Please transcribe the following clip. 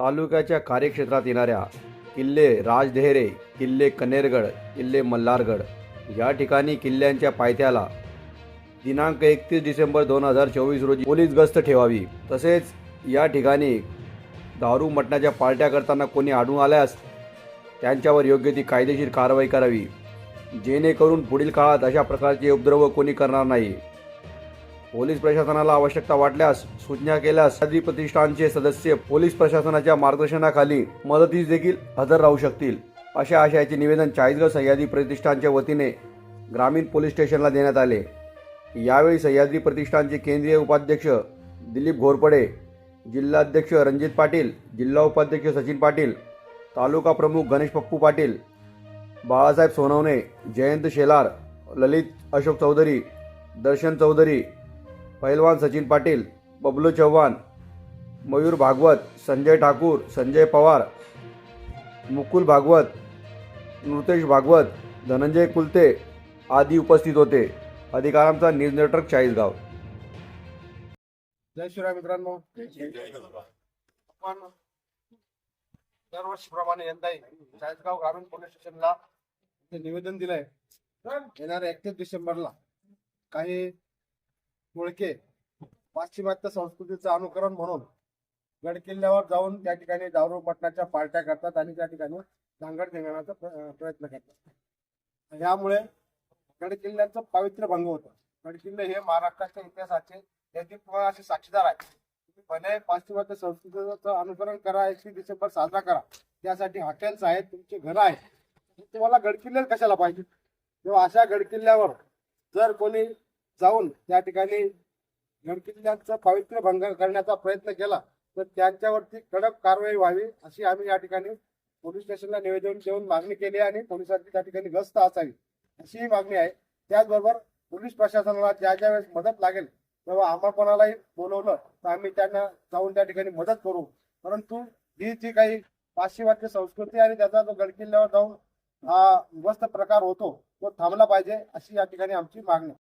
तालुक्याच्या कार्यक्षेत्रात येणाऱ्या किल्ले राजदेहरे किल्ले कनेरगड किल्ले मल्हारगड या ठिकाणी किल्ल्यांच्या पायथ्याला दिनांक एकतीस डिसेंबर दोन हजार चोवीस रोजी पोलीस गस्त ठेवावी. तसेच या ठिकाणी दारू मटणाच्या पार्ट्या करताना कोणी आढळून आल्यास त्यांच्यावर योग्य ती कायदेशीर कारवाई करावी. जेणेकरून पुढील काळात अशा प्रकारचे उपद्रव कोणी करणार नाही. पोलीस प्रशासनाला आवश्यकता वाटल्यास सूचना केल्यास सदरी प्रतिष्ठानचे सदस्य पोलीस प्रशासनाच्या मार्गदर्शनाखाली मदतीस देखील हजर राहू शकतील. अशा आशयाचे निवेदन चाळीसगाव सह्याद्री प्रतिष्ठानच्या वतीने ग्रामीण पोलीस स्टेशनला देण्यात आले. यावेळी सह्याद्री प्रतिष्ठानचे केंद्रीय उपाध्यक्ष दिलीप घोरपडे जिल्हाध्यक्ष रणजित पाटील जिल्हा उपाध्यक्ष सचिन पाटील तालुका प्रमुख गणेश पप्पू पाटील बाळासाहेब सोनवणे जयंत शेलार ललित अशोक चौधरी दर्शन चौधरी पहिलवान सचिन पाटील बबलू चव्हाण मयूर भागवत संजय ठाकूर संजय पवार मुकुल भागवत नृतेश भागवत धनंजय कुलते आदी उपस्थित होते. अधिकारांचा न्यूज नेटवर्क चाळीसगाव. जय शिवराय मित्रांनो. आपण दरवर्षीप्रमाणे यंदाही चाळीसगाव ग्रामीण पोलीस स्टेशनला निवेदन दिलंय. येणाऱ्या एकतीस डिसेंबरला काही मुळके पाश्चिमात्य संस्कृतीचं अनुकरण म्हणून गड किल्ल्यावर जाऊन त्या ठिकाणी दारू मटणाच्या पार्ट्या करतात आणि त्या ठिकाणी धांगड निघण्याचा प्र- प्रयत्न करतात. यामुळे गड किल्ल्यांचं पावित्र्य भंग होतं. गड किल्ले हे महाराष्ट्राच्या इतिहासाचे असे साक्षीदार आहेत. तुम्ही भले पाश्चिमात्य संस्कृतीचं अनुकरण करा एकशे डिसेंबर साजरा करा त्यासाठी हॉटेल्स आहेत तुमचे घर आहेत. तुम्हाला गडकिल्ले कशाला पाहिजे? तेव्हा अशा गडकिल्ल्यावर जर कोणी जाऊन त्या ठिकाणी गडकिल्ल्यांचं पावित्र्य भंग करण्याचा प्रयत्न केला तर त्यांच्यावरती कडक कारवाई व्हावी अशी आम्ही या ठिकाणी पोलीस स्टेशनला निवेदन देऊन मागणी केली आणि पोलिसांची त्या ठिकाणी गस्त असावी अशी ही मागणी आहे. त्याचबरोबर पोलीस प्रशासनाला ज्या ज्या वेळेस मदत लागेल तेव्हा आम्हा कोणालाही बोलवलं तर आम्ही त्यांना जाऊन त्या ठिकाणी मदत करू. परंतु ही जी काही पाश्चिमात्य संस्कृती आणि त्याचा जो गडकिल्ल्यावर जाऊन हा मस्त प्रकार होतो तो थांबला पाहिजे अशी या ठिकाणी आमची मागणी